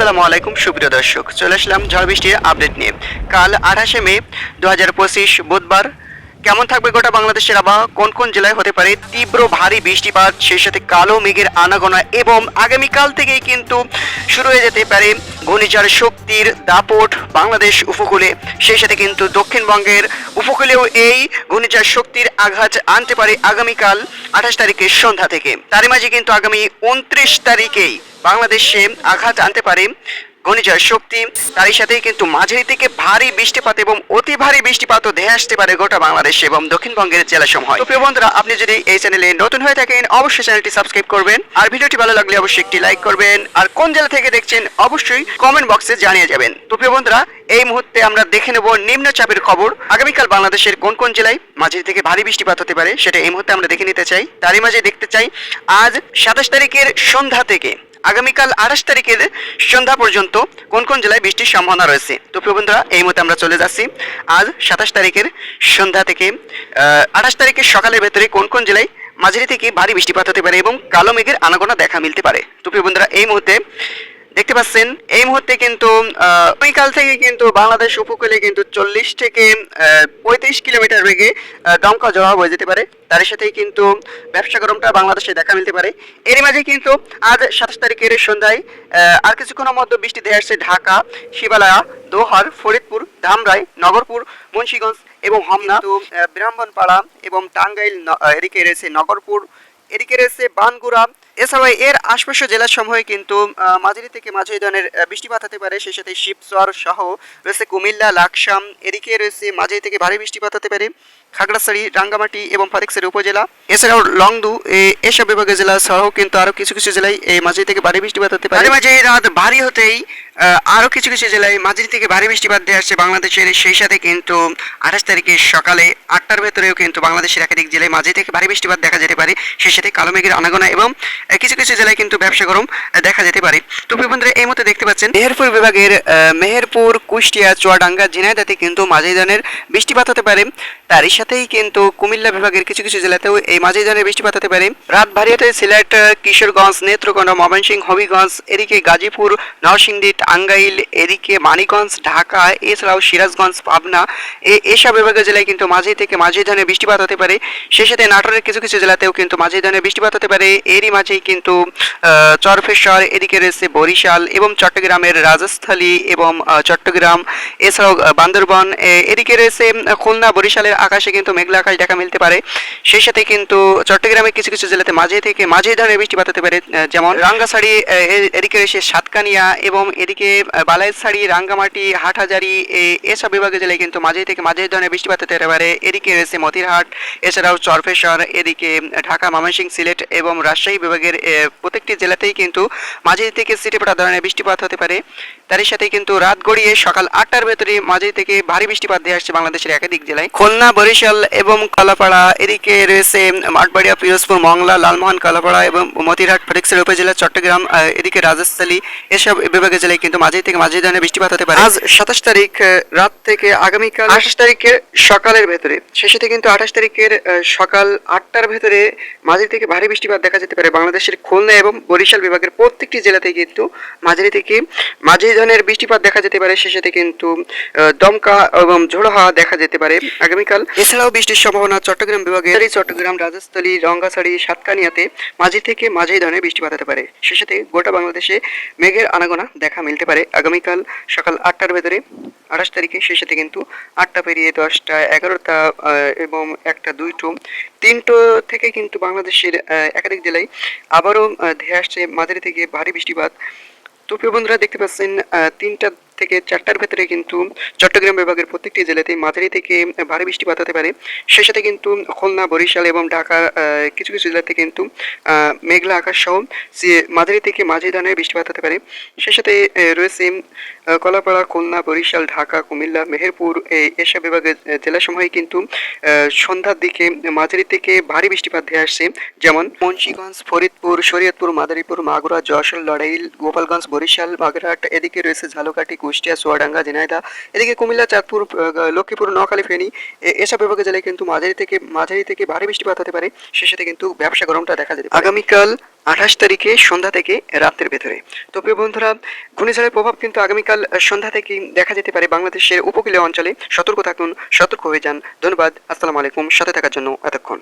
আসসালামু আলাইকুম, সুপ্রিয় দর্শক। চলে আসলাম ঝড় বৃষ্টির আপডেট নিয়ে। কাল আঠাশে মে দু হাজার পঁচিশ বুধবার। কেমন থাকবে গোটা বাংলাদেশের আবহাওয়া? কোন কোন জেলায় হতে পারে তীব্র ভারী বৃষ্টিপাত? সেই সাথে কালো মেঘের আনাগোনা এবং আগামীকাল থেকেই কিন্তু শুরু হয়ে যেতে পারে ঘূর্ণিঝড় শক্তির দাপট বাংলাদেশ উপকূলে। সেই সাথে কিন্তু দক্ষিণবঙ্গের উপকূলেও এই ঘূর্ণিঝড় শক্তির আঘাত আনতে পারে আগামীকাল আঠাশ তারিখের সন্ধ্যা থেকে। তারই মাঝে কিন্তু আগামী উনত্রিশ তারিখেই বাংলাদেশে আঘাত আনতে পারে ঘূর্ণিঝড় শক্তি। তারই সাথে কিন্তু মাঝারি থেকে ভারী বৃষ্টিপাত এবং অতি ভারী বৃষ্টিপাতও ধেয়ে আসতে পারে গোটা বাংলাদেশ এবং দক্ষিণবঙ্গের জেলাসমূহ। তো প্রিয় বন্ধুরা, আপনি যদি এই চ্যানেলে নতুন হয়ে থাকেন, অবশ্যই চ্যানেলটি সাবস্ক্রাইব করবেন। আর ভিডিওটি ভালো লাগলে অবশ্যই একটি লাইক করবেন। আর কোন জেলা থেকে দেখছেন, অবশ্যই কমেন্ট বক্সে জানিয়ে যাবেন। তো প্রিয় বন্ধুরা, এই মুহূর্তে আমরা দেখে নেব নিম্নচাপের খবর। আগামীকাল বাংলাদেশের কোন কোন জেলায় মাঝারি থেকে ভারী বৃষ্টিপাত হতে পারে, সেটা এই মুহূর্তে আমরা দেখে নিতে চাই। তারই মাঝে দেখতে চাই, আজ সাতাশ তারিখের সন্ধ্যা থেকে আগামীকাল আঠাশ তারিখের সন্ধ্যা পর্যন্ত কোন কোন জেলায় বৃষ্টির সম্ভাবনা রয়েছে? তো বন্ধুরা, এই মতে আমরা চলে যাচ্ছি। আজ সাতাশ তারিখের সন্ধ্যা থেকে আঠাশ তারিখের সকালের ভেতরে কোন কোন জেলায় মাঝারি থেকে ভারী বৃষ্টিপাত হতে পারে এবং কালো মেঘের আনাগোনা দেখা মিলতে পারে? তো বন্ধুরা, এই মুহূর্তে দেখতে পাচ্ছেন এই মুহূর্তে কিন্তু আহ, থেকে কিন্তু বাংলাদেশ উপকূলে কিন্তু চল্লিশ থেকে পঁয়ত্রিশ কিলোমিটার বেগে দমকা জবা বয়ে যেতে পারে। তার সাথেই কিন্তু ব্যবসা গরমটা বাংলাদেশে দেখা মিলতে পারে। এরই মাঝে কিন্তু আজ সাতাশ তারিখের সন্ধ্যায় আর কিছুক্ষণের মধ্যে বৃষ্টি ধেয়ে আসছে ঢাকা শিবালয়া দোহার ফরিদপুর ধামরাই নগরপুর মুন্সিগঞ্জ এবং হোমনা। ব্রাহ্মণপাড়া এবং টাঙ্গাইল এদিকে রয়েছে নগরপুর এদিকে রয়েছে বানগুড়া। এছাড়াও এর আশপাশের জেলাসমূহে কিন্তু মাঝারি থেকে মাঝারি ধরনের বৃষ্টিপাত হতে পারে, সেই সাথে শিবচর সহ রয়েছে কুমিল্লা, লাকসাম। এদিকে রয়েছে মাঝারি থেকে ভারী বৃষ্টিপাত হতে পারে। খাগড়াছড়ি রাঙ্গামাটি এবং ফতেকছড়ি উপজেলা। এছাড়াও লংদু এসব বিভাগের জেলা সহ কিন্তু আরও কিছু কিছু জেলায় এই মাঝারি থেকে ভারী বৃষ্টিপাত হতে পারে। মাঝে রাত ভারী হতেই আহ, আরও কিছু কিছু জেলায় মাঝারি থেকে ভারী বৃষ্টিপাত দিয়ে আসছে বাংলাদেশের। সেই সাথে কিন্তু আঠাশ তারিখে সকালে আটটার ভেতরেও কিন্তু বাংলাদেশের একাধিক জেলায় মাঝে থেকে ভারী বৃষ্টিপাত দেখা যেতে পারে। সেই সাথে কালো মেঘের আনাগোনা এবং কিছু কিছু জেলায় কিন্তু ব্যবসা গরম দেখা যেতে পারে। তো বন্ধুরা এই মুহূর্তে দেখতে পাচ্ছেন মেহেরপুর বিভাগের মেহেরপুর কুষ্টিয়া চুয়াডাঙ্গা ঝিনাইদাতে কিন্তু মাঝারি ধরনের বৃষ্টিপাত হতে পারে। তারই সাথেই কিন্তু কুমিল্লা বিভাগের কিছু কিছু জেলাতেও এই মাঝারি ধরনের বৃষ্টিপাত হতে পারে। রাত ভারী হতে সিলেট কিশোরগঞ্জ, নেত্রকোনা, ময়মনসিংহ, হবিগঞ্জ, এদিকে গাজীপুর, নরসিংদী, টাঙ্গাইল, এদিকে মানিকগঞ্জ, ঢাকা, এছাড়াও সিরাজগঞ্জ, পাবনা এসব বিভাগের জেলায় কিন্তু মাঝারি থেকে মাঝারি ধরনের বৃষ্টিপাত হতে পারে। সেই সাথে নাটোরের কিছু কিছু জেলাতেও কিন্তু মাঝারি ধরনের বৃষ্টিপাত হতে পারে। এরই মাঝেই কিন্তু চরফেশ্বর, এদিকে রয়েছে বরিশাল এবং চট্টগ্রামের রাজস্থলী এবং চট্টগ্রাম, এছাড়াও বান্দরবন এদিকে রয়েছে খুলনা, বরিশালের আকাশে কিন্তু মেঘলা আকাশ দেখা মিলতে পারে। সেই সাথে কিন্তু চট্টগ্রামের কিছু কিছু জেলাতে মাঝে থেকে মাঝারি ধরনের বৃষ্টিপাত হতে পারে যেমন এ- এদিকে রয়েছে সাতকানিয়া এবং এদিকে বালাইছড়ি, রাঙ্গামাটি, হাটহাজারি এসব বিভাগের জেলায় কিন্তু মাঝারি থেকে মাঝারি ধরনের বৃষ্টিপাত হতে পারে। এদিকে রয়েছে মতিরহাট, এছাড়াও চরফেশ্বর, এদিকে ঢাকা, ময়মনসিংহ, সিলেট এবং রাজশাহী বিভাগের প্রত্যেকটি জেলাতেই কিন্তু মাঝে থেকে সিটে পড়া ধরনের বৃষ্টিপাত হতে পারে। তারই সাথে কিন্তু রাত গড়িয়ে সকাল আটটার ভেতরে মাঝে থেকে ভারী বৃষ্টিপাত দিয়ে আসছে বাংলাদেশের একাধিক জেলায়। খুলনা, বরিশাল এবং কলাপাড়া এদিকে রয়েছে মাঠবাড়িয়া পিরোজপুর মংলা লালমোহন কলাপাড়া এবং মতিরহাট ফটিকছড়ি উপজেলা চট্টগ্রাম এদিকে রাজস্থলী এসব বিভাগে জেলায় কিন্তু মাঝে থেকে মাঝে ধরনের বৃষ্টিপাত হতে পারে। আজ সাতাশ তারিখ রাত থেকে আগামীকাল আঠাশ তারিখের সকালের ভেতরে শেষেতে কিন্তু আঠাশ তারিখের সকাল আটটার ভেতরে মাঝারি থেকে ভারী বৃষ্টিপাত দেখা যেতে পারে বাংলাদেশের খুলনা এবং বরিশাল বিভাগের প্রত্যেকটি জেলাতেই কিন্তু মাঝারি থেকে মাঝারি ধরনের বৃষ্টিপাত দেখা যেতে পারে। শেষেতে কিন্তু দমকা এবং ঝোড়ো হাওয়া দেখা যেতে পারে। আগামীকাল এছাড়াও বৃষ্টির সম্ভাবনা চট্টগ্রাম বিভাগে চট্টগ্রাম রাজস্থলী রঙ্গাছড়ি, সাতকানিয়াতে মাঝারি থেকে মাঝারি ধরনের বৃষ্টিপাত হতে পারে। সাথে গোটা বাংলাদেশে মেঘের আনাগোনা দেখা মিলতে পারে। আগামীকাল সকাল আটটার ভেতরে, আঠাশ তারিখে সাথে কিন্তু আটটা পেরিয়ে দশটা এগারোটা এবং একটা দুইটো। তিনটো থেকে কিন্তু বাংলাদেশের একাধিক জেলায় আবারও ধেয়ে আসছে মাঝারি থেকে ভারী বৃষ্টিপাত। তো প্রিয় বন্ধুরা, দেখতে পাচ্ছেন তিনটা থেকে চারটার ভেতরে কিন্তু চট্টগ্রাম বিভাগের প্রত্যেকটি জেলাতেই মাঝারি থেকে ভারী বৃষ্টিপাত হতে পারে। সেই সাথে কিন্তু খুলনা, বরিশাল এবং ঢাকা কিছু কিছু জেলাতে কিন্তু মেঘলা আকাশ সহ মাঝারি থেকে মাঝারি ধরনের বৃষ্টিপাত হতে পারে। সেই সাথে রয়েছে কলাপাড়া, খুলনা, বরিশাল, ঢাকা, কুমিল্লা, মেহেরপুর এই এসব বিভাগের জেলাসমূহে কিন্তু সন্ধ্যার দিকে মাঝারি থেকে ভারী বৃষ্টিপাত ধেয়ে আসছে। যেমন মুন্সিগঞ্জ, ফরিদপুর, শরীয়তপুর, মাদারীপুর, মাগুরা, যশোর, লড়াইল, গোপালগঞ্জ, বরিশাল, বাগেরহাট, এদিকে রয়েছে ঝালকাঠি কুষ্টিয়া চুয়াডাঙ্গা ঝিনাইদহ, এদিকে কুমিল্লা, চাঁদপুর লক্ষ্মীপুর, নোয়াখালী, ফেনী এসব বিভাগের জেলায় কিন্তু মাঝারি থেকে মাঝারি থেকে ভারী বৃষ্টিপাত হতে পারে। সে সাথে কিন্তু ব্যবসা গরমটা দেখা যেতে আগামীকাল আঠাশ তারিখে সন্ধ্যা থেকে রাতের ভেতরে। তো প্রিয় বন্ধুরা, ঘূর্ণিঝড়ের প্রভাব কিন্তু আগামীকাল সন্ধ্যা থেকে দেখা যেতে পারে বাংলাদেশের উপকূলীয় অঞ্চলে। সতর্ক থাকুন, সতর্ক হয়ে যান। ধন্যবাদ। আসসালামু আলাইকুম। সাথে থাকার জন্য এতক্ষণ।